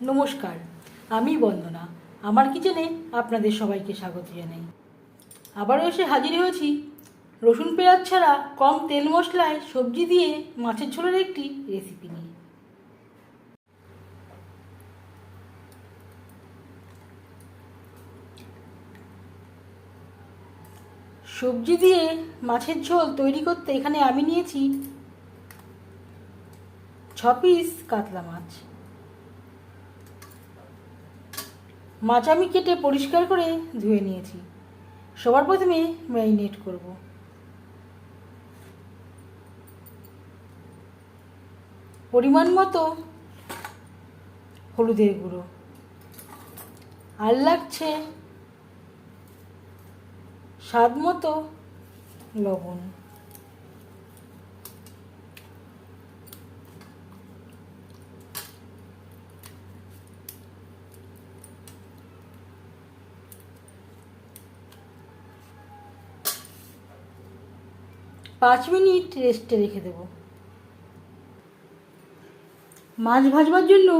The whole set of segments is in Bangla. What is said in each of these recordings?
নমস্কার, আমি বন্দনা। আমার কিচেনে আপনাদের সবাইকে স্বাগত জানাই। আবারও এসে হাজির হয়েছি। রসুন পেঁয়াজ ছাড়া কম তেল মশলায় সবজি দিয়ে মাছের ঝোলের একটি রেসিপি নিয়ে। সবজি দিয়ে মাছের ঝোল তৈরি করতে এখানে আমি নিয়েছি ছ পিস কাতলা মাছ। মাছ আমি কেটে পরিষ্কার করে ধুয়ে নিয়েছি। সবার প্রথমে ম্যারিনেট করব। পরিমাণ মতো হলুদের গুঁড়ো। আর লাগছে স্বাদ মতো লবণ। পাঁচ মিনিট রেস্টে রেখে দেব। মাছ ভাজবার জন্য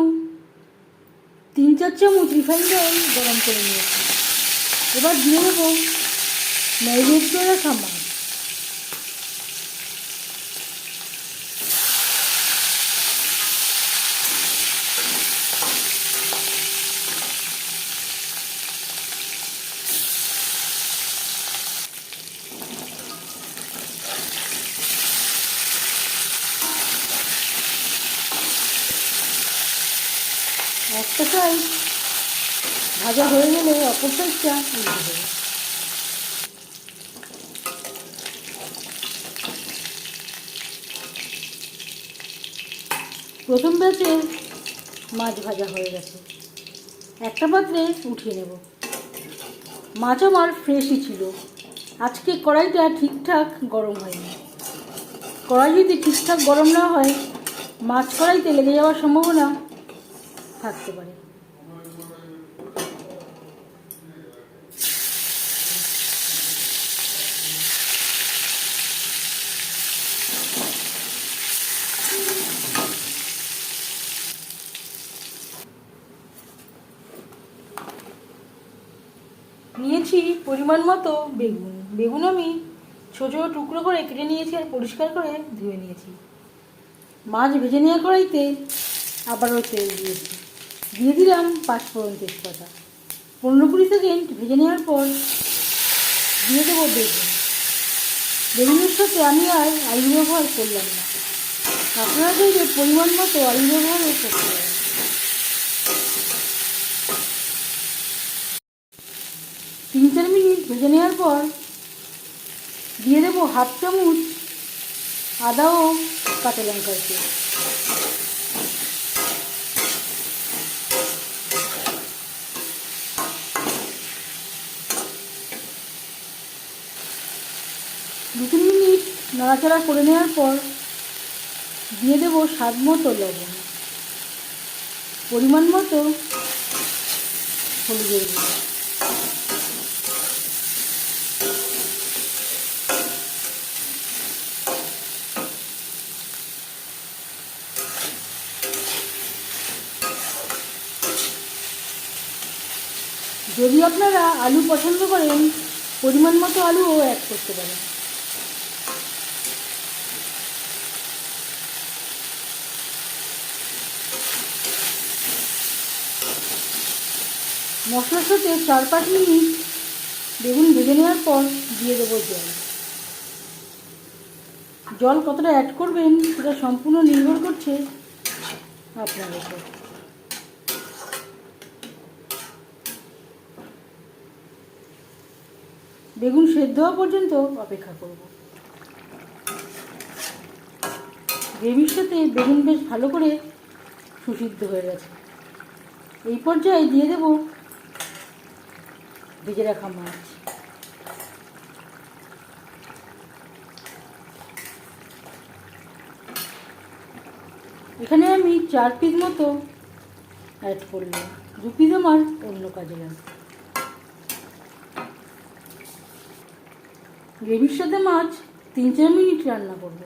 তিন চার চামচ রিফাইন্ড অয়েল গরম করে নিয়েছি। এবার দিয়ে দেবো করে রাখা মাছ একটা সাইড ভাজা হয়ে গেলে অপর সাইডটা উল্টে দেবো। প্রথম ব্যাচে মাছ ভাজা হয়ে গেছে। একটা পাত্রে উঠিয়ে নেব। মাছ আমার ফ্রেশই ছিল। আজকে কড়াইটা ঠিকঠাক গরম হয়নি। কড়াই যদি ঠিকঠাক গরম না হয়, মাছ কড়াইতে লেগে যাওয়ার সম্ভাবনা থাকতে পারে। নিয়েছি পরিমাণ মতো বেগুন। বেগুন আমি ছোটো ছোটো টুকরো করে কেটে নিয়েছি আর পরিষ্কার করে ধুয়ে নিয়েছি। মাছ ভেজে নেওয়া কড়াইতে আবারও তেল দিয়েছি। দিয়ে দিলাম পাঁচফোড়ন তেজপাতা। পনেরো কুড়ি সেকেন্ড ভেজে নেওয়ার পর দিয়ে দেবো বেগুন। বেগুনের সাথে আমি আর আলু ব্যবহার করলাম না। আপনারা চাইলে পরিমাণ মতো আলু ব্যবহারও করতে পারেন। তিন চার মিনিট ভেজে নেওয়ার পর দিয়ে দেবো হাফ চামচ আদা ও কাঁচা লঙ্কার দু তিন মিনিট নাড়াচাড়া করে নেওয়ার পর দিয়ে দেবো স্বাদ মতো লবণ। পরিমাণ মতো হলুদের যদি আপনারা আলু পছন্দ করেন, পরিমাণ মতো আলুও অ্যাড করতে পারেন। মশলার সাথে চার পাঁচ মিনিট বেগুন ভেজে নেওয়ার পর দিয়ে দেবো জল। জল কতটা অ্যাড করবেন সেটা সম্পূর্ণ নির্ভর করছে আপনার উপর। বেগুন সেদ্ধ হওয়া পর্যন্ত অপেক্ষা করব। গ্রেভির সাথে বেগুন বেশ ভালো করে সুসিদ্ধ হয়ে গেছে। এই পর্যায়ে দিয়ে দেব ভেজে রাখা মাছ এখানে আমি চার পিস মতো অ্যাড করলাম। দু পিস আমার অন্য কাজে লাগবে। গ্রেভির সাথে মাছ তিন চার মিনিট রান্না করব।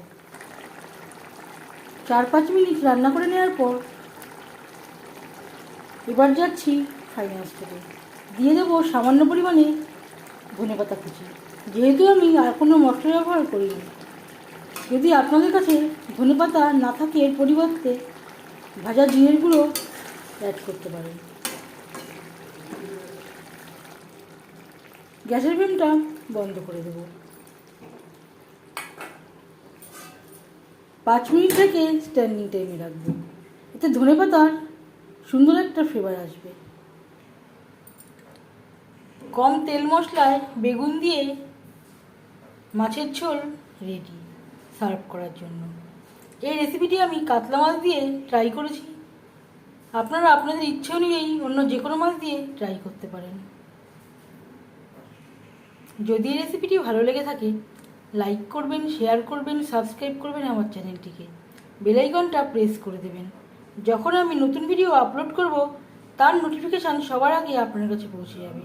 চার পাঁচ মিনিট রান্না করে নেওয়ার পর এবার যাচ্ছি ফাইনাল স্টেপে দিয়ে দেবো সামান্য পরিমাণে ধনেপাতা কুচি। যেহেতু আমি আর কোনো মশলা ব্যবহার করিনি, যদি আপনাদের কাছে ধনেপাতা না থাকে এর পরিবর্তে ভাজা গুঁড়ো অ্যাড করতে পারেন। গ্যাসের ফ্লেমটা বন্ধ করে দেব। পাঁচ মিনিট থেকে স্ট্যান্ডিং টাইমে রাখব। এতে ধনে পাতার সুন্দর একটা ফ্লেভার আসবে। কম তেল মশলায় বেগুন দিয়ে মাছের ঝোল রেডি সার্ভ করার জন্য। এই রেসিপিটি আমি কাতলা মাছ দিয়ে ট্রাই করেছি। আপনারা আপনাদের ইচ্ছে অনুযায়ী অন্য যে কোনো মাছ দিয়ে ট্রাই করতে পারেন। যদি এই রেসিপিটি ভালো লেগে থাকে লাইক করবেন শেয়ার করবেন সাবস্ক্রাইব করবেন আমার চ্যানেলটিকে বেলাইকনটা প্রেস করে দেবেন। যখন আমি নতুন ভিডিও আপলোড করব, তার নোটিফিকেশান সবার আগে আপনার কাছে পৌঁছে যাবে।